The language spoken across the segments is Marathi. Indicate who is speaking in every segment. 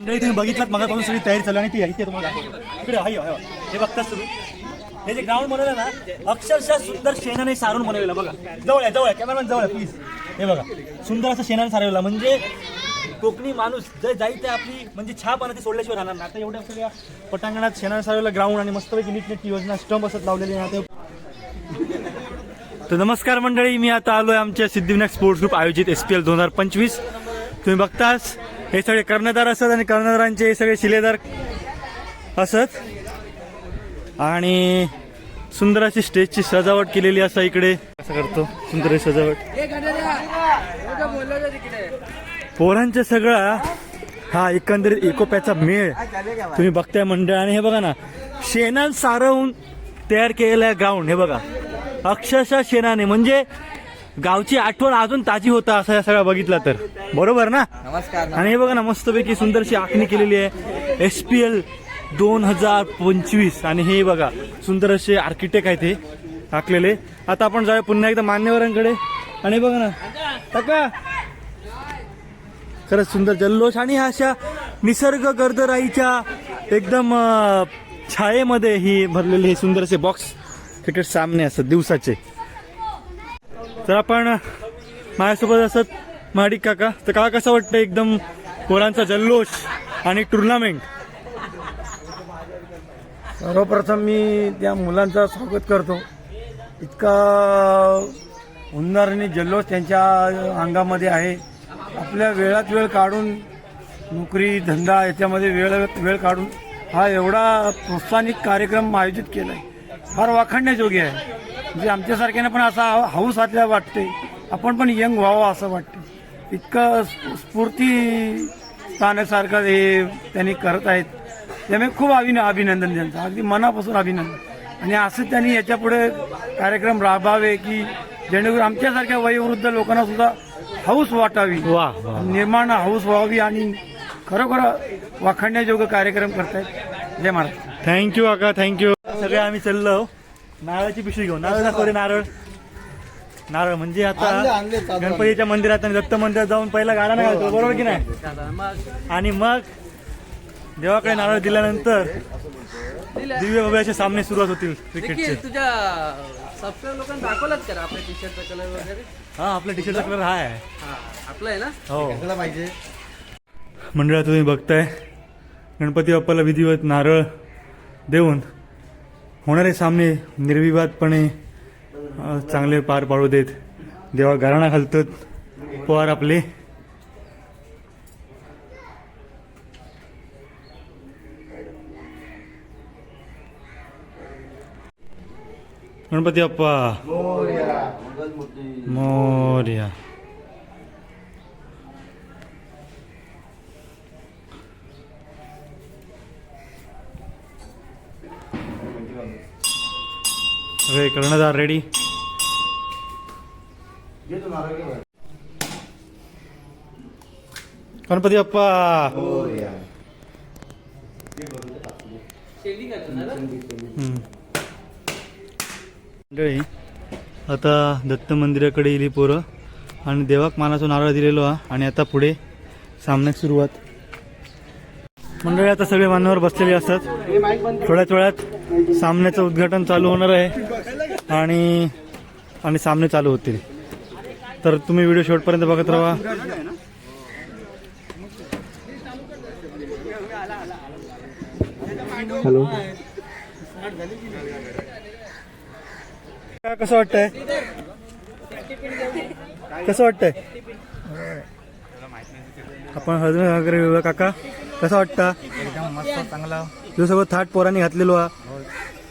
Speaker 1: मंडळी तुम्ही बघितलात मगापासून सगळी तयारी चालू आणि ती इथे तुम्हाला. इकडे हाय हाय हे बघताच तुम्ही. हे जे ग्राउंड बनवलं ना अक्षरशः सुंदर शेणाने सारून बनवलेलं बघा. जवळ आहे जवळ आहे. कॅमेरामॅन जवळ आहे प्लीज हे बघा. सुंदर असं शेणाने सारवलं म्हणजे कोकणी माणूस जे जाईल ते आपली म्हणजे छाप आणि ती सोडल्याशिवाय राहणार नाही. आता एवढ्या सगळ्या पटांगणात शेणाने सारवलेलं ग्राउंड आणि मस्तपैकी नीटनेटकी योजना स्टंप असत लावलेली आहे. तर नमस्कार मंडळी मी आता आलोय आमच्या सिद्धिविनायक स्पोर्ट्स ग्रुप आयोजित एस पी एल दोन हजार पंचवीस. तुम्ही बघताच हे सगळे कर्णधार असत आणि कर्णधारांचे हे सगळे शिलेदार असत. आणि सुंदर अशी स्टेजची सजावट केलेली असं इकडे. असं करतो सुंदर सजावट. पोरांच्या सगळा हा एकंदरीत एकोप्याचा मेळ तुम्ही बघताय मंडळ. आणि हे बघा ना शेणान सारवून तयार केलेला ग्राउंड हे बघा. अक्षरशः शेणाने. म्हणजे गावची आठवण अजून ताजी होता असं या सगळा बघितला तर. बरोबर ना?
Speaker 2: नमस्कार
Speaker 1: आणि हे बघा ना मस्तपैकी सुंदरशी आखणी केलेली आहे. एस पी एल दोन हजार पंचवीस. आणि हे बघा सुंदर असे आर्किटेक्ट आहेत हे आखलेले. आता आपण जाऊया पुन्हा एकदा मान्यवरांकडे. आणि हे बघा ना काका. खरंच सुंदर जल्लोष. आणि ह्या अशा निसर्ग गर्दराईच्या एकदम छायेमध्ये ही भरलेले हे सुंदर असे बॉक्स क्रिकेट सामने असतात दिवसाचे. तर आपण माझ्यासोबत असत माडिक काका. तर काका कसं वाटतं एकदम पोरांचा जल्लोष आणि टुर्नामेंट?
Speaker 3: सर्वप्रथम मी त्या मुलांचं स्वागत करतो. इतका हुंदर आणि जल्लोष त्यांच्या अंगामध्ये आहे. आपल्या वेळात वेळ काढून नोकरी धंदा याच्यामध्ये वेळ वेळ काढून हा एवढा प्रोत्साहनिक कार्यक्रम आयोजित केला आहे फार वाखाणण्याजोगी आहे. म्हणजे आमच्यासारख्यानं पण असा हाऊस आतल्या वाटते आपण पण यंग व्हावं असं वाटते इतकं स्फू- स्फूर्ती स्थानासारखं हे त्यांनी करत आहेत. त्यामुळे खूप अभिन अभिनंदन त्यांचं. अगदी मनापासून अभिनंदन. आणि असं त्यांनी याच्यापुढे कार्यक्रम राबवावे की जेणेकरून आमच्यासारख्या वयोवृद्ध लोकांना सुद्धा हौस वाटावी.
Speaker 1: वा वा.
Speaker 3: निर्माण हौस व्हावी आणि खरोखर वाखाणण्याजोगं कार्यक्रम करतायत. जय महाराज.
Speaker 1: थँक्यू काका थँक्यू. सगळे आम्ही चाललो नारळाची पिशवी घेऊन. नारळ दाखव रे नारळ. नारळ म्हणजे आता गणपतीच्या मंदिरात आणि दत्त मंदिरात जाऊन पहिला गाडा नाही घालतो बरोबर की नाही? आणि मग देवाकडे नारळ दिल्यानंतर दिव्य भव्याचे सामने सुरुवात होतील क्रिकेटचे
Speaker 2: तुझ्या सबस्क्राईब लोकांना दाखवलाच करा आपल्या टी शर्टचा कलर वगैरे?
Speaker 1: हा आपल्या टी शर्टचा कलर हा आहे.
Speaker 2: हा आपला आहे ना?
Speaker 1: हो.
Speaker 3: पाहिजे.
Speaker 1: मंडळात तुम्ही बघताय गणपती बाप्पाला विधिवत नारळ देऊन होणारे सामने निर्विवादपणे चांगले पार पाडू देत. देवा घराणा घालतात. पवार आपले. गणपती बाप्पा. मोर्या. सगळे कर्णधार रेडी गणपती बाप्पा. मंडळी आता दत्त मंदिराकडे ही पोरं आणि देवाक मानाचा नारळ दिलेलो हा. आणि आता पुढे सामन्यात सुरुवात. मंडळी आता सगळे मान्यवर बसलेले असतात. थोड्याच वेळात सामन्याचं उद्घाटन चालू होणार आहे. आणि आणि सामने चालू होतील. तर तुम्ही व्हिडिओ शेवटपर्यंत बघत राहा. हॅलो. काय कसं वाटतंय? कसं वाटतंय? आपण हळद वगैरे काका. कसं वाटतं?
Speaker 3: एकदम मस्त चांगला.
Speaker 1: तुझं सगळं थाट पोरांनी घातलेलो हा.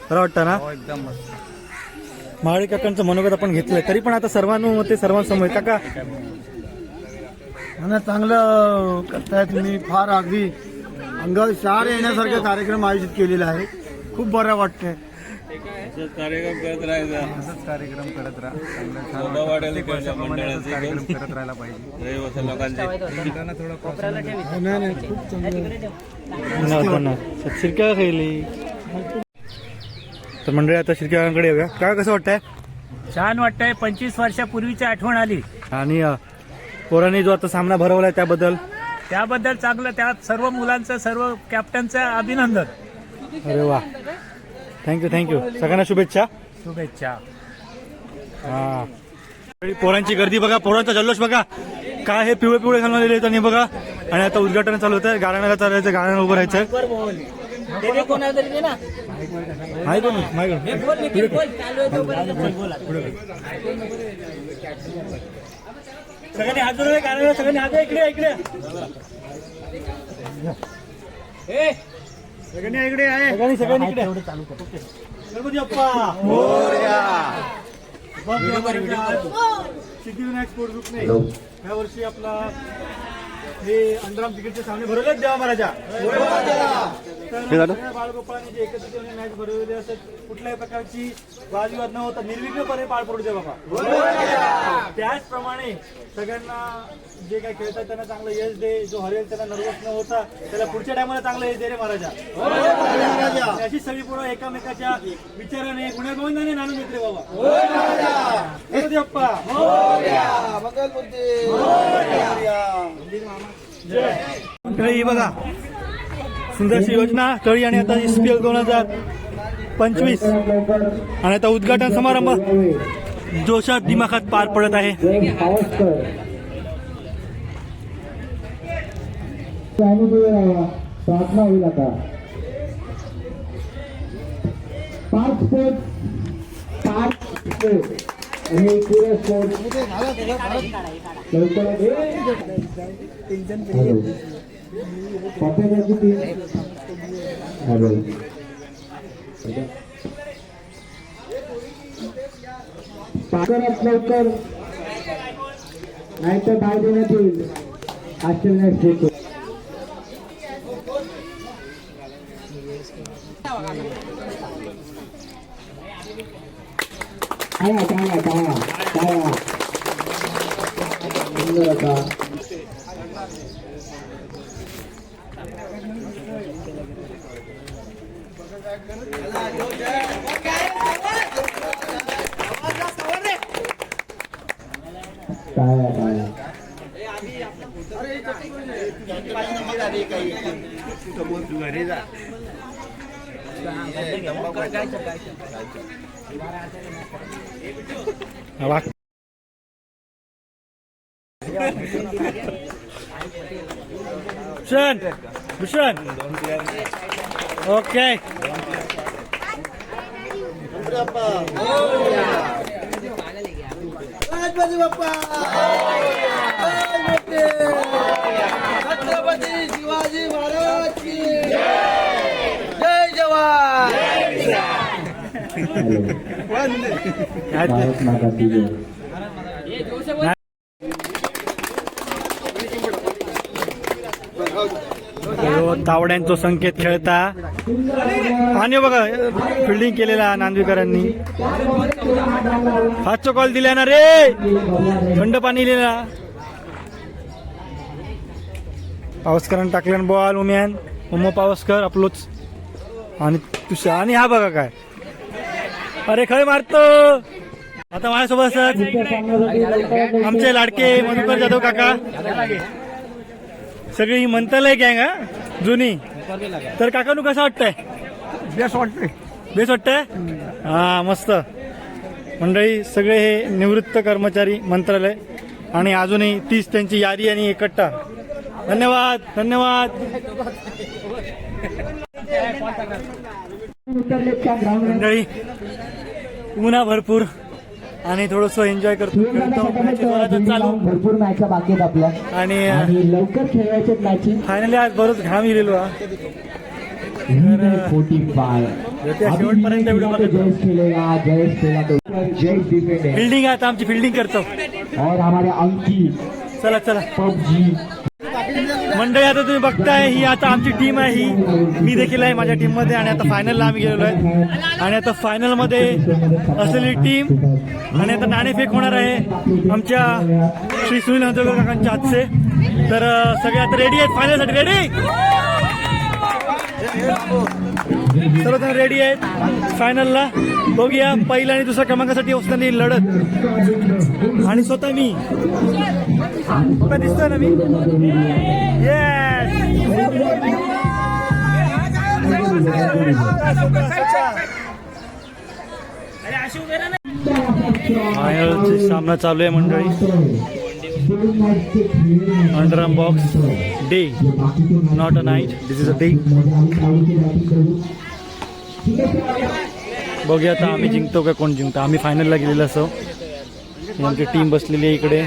Speaker 1: बरं वाटतं ना?
Speaker 3: एकदम मस्त.
Speaker 1: महाळी काकांचं मनोगत आपण घेतलंय. तरी पण आता सर्वांमध्ये सर्वांसमोर काका.
Speaker 3: आणि चांगलं करताय तुम्ही फार अगदी अंगावर शार येण्यासारखे कार्यक्रम आयोजित केलेला आहे खूप बरं वाटतंय.
Speaker 4: कार्यक्रम करत राहायचा.
Speaker 3: असंच कार्यक्रम करत राहा. चांगलं छान
Speaker 4: थोडं वाढेल कोणत्या मंडळाचे
Speaker 3: कार्यक्रम करत राहायला पाहिजे.
Speaker 4: रहिवासी लोकांचे.
Speaker 3: नाही नाही खूप चांगलं
Speaker 1: पुन्हा शिरक्या खायली तर मंडळी आता शिरक्याकडे येऊया. काय कसं वाटतंय?
Speaker 5: छान वाटतंय. पंचवीस वर्षापूर्वीची आठवण आली.
Speaker 1: आणि अ, पोरांनी जो आता सामना भरवलाय त्याबद्दल?
Speaker 5: त्याबद्दल चांगलं त्या सर्व मुलांचं सर्व कॅप्टनचं अभिनंदन.
Speaker 1: अरे वा. थँक्यू थँक्यू सगळ्यांना शुभेच्छा.
Speaker 5: शुभेच्छा.
Speaker 1: हा. पोरांची गर्दी बघा पोरांचा जल्लोष बघा. काय हे पिवळे पिवळे घालून आलेले बघा. आणि आता उद्घाटन चालू होतं गाण्याला चालायचं गाण्याला उभं राहायचं. आहे कोण माहिती सगळ्यांनी हात जोडले गाण्याला सगळ्यांनी हात इकडे इकडे सगळ्यांनी इकडे आहे सगळ्यांनी सगळ्यांनी इकडे गणपती बाप्पा सिद्धिविनायक स्पोर्ट ग्रुप नाही या वर्षी आपला हे अंडराम क्रिकेटचे सामने भरवलेत देवा महाराजा. तर सगळ्या बाळगोपाळांनी जे एकत्रित येऊन मॅच भरवलेली असत कुठल्याही प्रकारची वादविवाद न होता निर्विघ्नपणे पार पडू दे बाबा. त्याचप्रमाणे सगळ्यांना जे काही खेळतात त्यांना चांगलं यश दे जो हरेल त्यांना नर्वस न होता त्याला पुढच्या टायमाला चांगलं यश दे रे महाराजा. अशी सगळी पोरं एकामेकाच्या विचाराने गुण्यागोविंदाने नाणून येत रे बाबा. ही बघा. सुंदरशी योजना तळी आणि आता एस पी एल दोन हजार पंचवीस. आणि आता उद्घाटन समारंभ जोशात दिमाखात पार पडत आहे.
Speaker 6: प्रार्थना होईल आता पार्क स्पोर्ट पार्क स्पोर्ट आणि पुरे स्पोर्ट लवकरात हॅलो पापेगाची टीम हॅलो लवकरात लवकर. नाहीतर डाव देण्यात येईल. आश्चर्य स्टेट टाळ्या टाळ्या टाळ्या टाळ्या सुंदर होता टाळ्या टाळ्या
Speaker 1: वा. भूषण भूषण ओके
Speaker 2: छत्रपती शिवाजी महाराज की जय जवान.
Speaker 6: भारत माता की जय
Speaker 1: यो तावड्यांचा संकेत खेळता. आणि बघा फिल्डिंग केलेला नांदवीकरांनी. हातचा कॉल दिला ना रे! थंड पाणी लिहिला पावसकरांनी टाकल्यान बॉल उम्यान. उम पावसकर आपलोच आणि तुषार आणि हा बघा काय. अरे खळ मारतो! आता माझ्यासोबत सर आमचे लाडके मधुकर जाधव काका. सगळी म्हणतालय गँग हा. जुनी. तर काकानू कसं वाटतंय? बेस वाटतंय. बेस वाटतंय? हा मस्त. मंडळी सगळे हे निवृत्त कर्मचारी मंत्रालय आणि अजूनही तीच त्यांची यादी आणि एकट्टा धन्यवाद धन्यवाद. मंडळी पुन्हा भरपूर. आणि थोडस एन्जॉय करतो.
Speaker 6: भरपूर मॅच बाकी आहेत आपल्या.
Speaker 1: आणि
Speaker 6: लवकर खेळायचे मॅची
Speaker 1: फायनली आज बरोच घाम त्या शेवटपर्यंत फिल्डिंग आता आमची फिल्डिंग करतो.
Speaker 6: और हमारे अंकी
Speaker 1: चला चला.
Speaker 6: पबजी.
Speaker 1: मंडळी आता तुम्ही बघताय ही आता आमची टीम आहे ही मी देखील आहे माझ्या टीममध्ये आणि आता फायनलला आम्ही गेलेलो आहे. आणि आता फायनलमध्ये असलेली टीम आणि आता नाणेफेक होणार आहे आमच्या श्री सुनील हंजोकर काकांच्या हातचे. तर सगळे आता रेडी आहेत फायनलसाठी रेडी सर्वजण रेडी आहेत. फायनलला बघूया. पहिला आणि दुसऱ्या क्रमांकासाठी असताना लढत. आणि स्वतः मी. दिसतोय ना मी? फायनलचे सामना चालू आहे मंडळी. Underarm box. Day not a night this is a day बघूया आता आम्ही जिंकतो का कोण जिंकतो? आम्ही फायनलला गेलेलो असो आमची टीम बसलेली आहे इकडे.